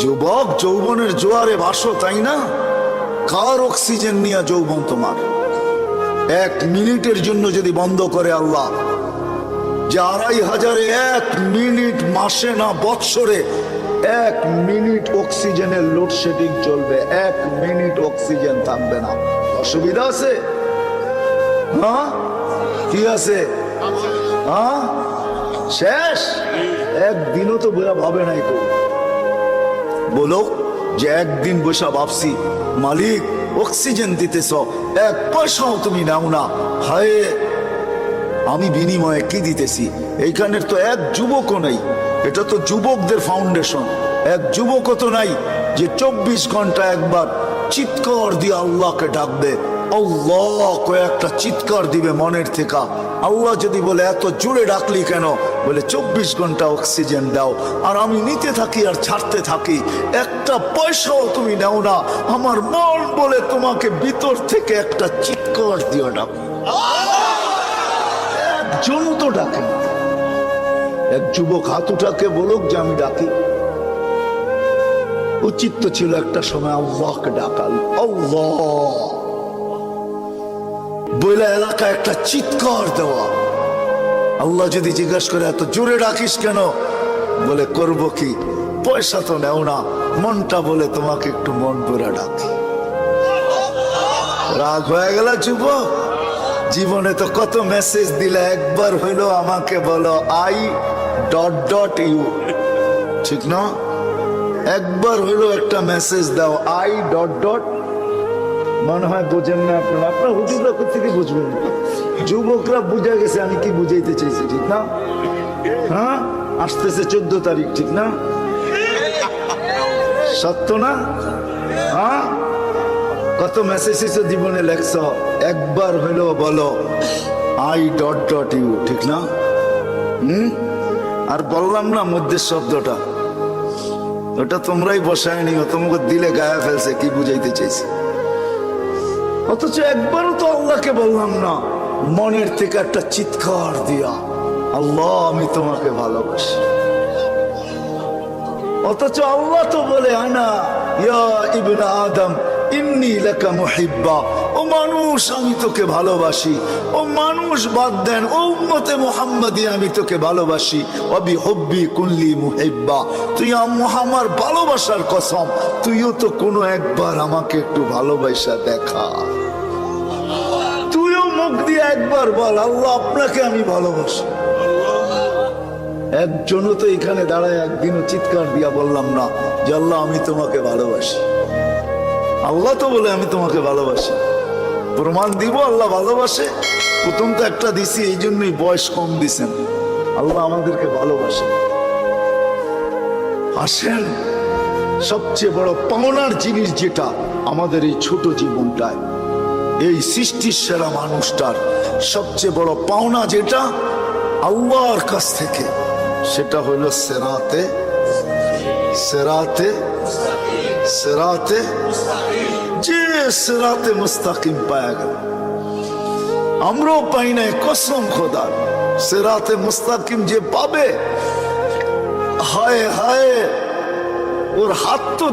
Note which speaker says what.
Speaker 1: যুবক, যৌবনের জোয়ারে ভাসো, তাই না? কার অক্সিজেন নিয়ে যৌবন তোমার? এক মিনিটের জন্য যদি বন্ধ করে আল্লাহ, যে আড়াই হাজারে এক মিনিট মাসে না বৎসরে এক মিনিট অক্সিজেনের লোডশেডিং চলবে, এক মিনিট অক্সিজেন থাকবে না। অসুবিধা আছে? হ্যাঁ? কি আছে? হ্যাঁ? শেষ? একদিনও তো বোঝা ভাবে নাই কো। বলো যে একদিন বসা ভাবছি, মালিক, অক্সিজেন দিতেছ, এক পয়সাও তুমি নাও না। হায়, আমি বিনিময়ে কি দিতেছি? এইখানের তো এক যুবকও নাই। এটা তো যুবকদের ফাউন্ডেশন এক যুবকও তো নাই যে চব্বিশ ঘণ্টা একবার চিৎকর দিয়ে আল্লাহকে ডাকবে। কয়েকটা চিৎকার দিবে মনের থেকে। আল্লাহ যদি বলে, এত জোরে ডাকলি কেন? বলে, চব্বিশ ঘণ্টা অক্সিজেন দাও। আর আমি নিতে থাকি আর ছাড়তে থাকি। একটা পয়সাও তুমি নাও না। আমার মন বলে তোমাকে ভিতর থেকে একটা চিৎকার দিয়ে ডাক একজন তো ডাকে এক যুবক হাতুটাকে বলুক যে, আমি ডাকি। উচিত ছিল একটা সময় আল্লাহকে ডাকাল। আল্লাহ! বইলা এলাকা একটা চিৎকার দেওয়া। আল্লাহ যদি জিজ্ঞাসা করে, এত জোরে ডাকিস কেন? বলে, করব কি? পয়সা তো নেও না। মনটা বলে, তোমাকে একটু মন ভরে ডাকি। রাগ হয়ে গেল যুবক। জীবনে তো কত মেসেজ দিলে, একবার হইল আমাকে বলো, আই ডট ডট ইউ। ঠিক না? একবার হইল একটা মেসেজ দাও, আই ডট ডট মনে হয় বোঝেন না আপনারা। আপনার হুজুররা থেকে বুঝবেন? যুবকরা বুঝে গেছে আমি কি বুঝাইতে চাইছি, ঠিক না? হ্যাঁ? আসতেছে চোদ্দ তারিখ, ঠিক না? সত্য না? হ্যাঁ? কত মেসেজ এসে জীবনে লেখছ, একবার হইল বলো, আই ডট ডট ইউ, ঠিক না? হুম? আর বললাম না মধ্যে শব্দটা। ওটা তোমরাই বসায় নিও তোমাকে দিলে গায়ে ফেলছে, কি বুঝাইতে চাইছে? অথচ একবারও তো আল্লাহকে বললাম না। মনের থেকে একটা চিৎকার দিয়া, আল্লাহ, আমি তোমাকে ভালোবাসি। অথচ আল্লাহ তো বলে, আনা, ইয়া ইবনা আদম, ইন্নি লাকা মুহিব্বা। মানুষ, আমি তোকে ভালোবাসি। ও মানুষ, বাদ দেন, ও উম্মতে মুহাম্মাদি, আমি তোকে ভালোবাসি। অবি হব্বি কুল্লি মুহিব্বা। তুই আম- আমার ভালোবাসার কসম। তুইও তো কোনো একবার আমাকে একটু ভালোবাসা দেখা। তুইও মুখ দিয়ে একবার বল, আল্লাহ আপনাকে আমি ভালোবাসি। একজনও তো এখানে দাঁড়ায়, একদিনও চিৎকার দিয়া বললাম না যে, আল্লাহ, আমি তোমাকে ভালোবাসি। আল্লাহ তো বলে, আমি তোমাকে ভালোবাসি। প্রমাণ দিব, আল্লাহ ভালোবাসে। প্রথম তো একটা দিছি, এই জন্যই বয়স কম দিছেন। আল্লাহ আমাদেরকে ভালোবাসে। আসেন, সবচেয়ে বড় পাওনার জিনিস যেটা আমাদের এই ছোট জীবনটায়, এই সৃষ্টির সেরা মানুষটার সবচেয়ে বড় পাওনা যেটা আল্লাহর কাছ থেকে, সেটা হইল সেরাতে সেরাতে সেরাতে, যে সেরাতে মুস্তাকিম পায়া গেল। আমরাও পাই নাই, কসম খোদার সেরাতে মুস্তাকিম যে পাবে, হায় হায়, ওর হাত তো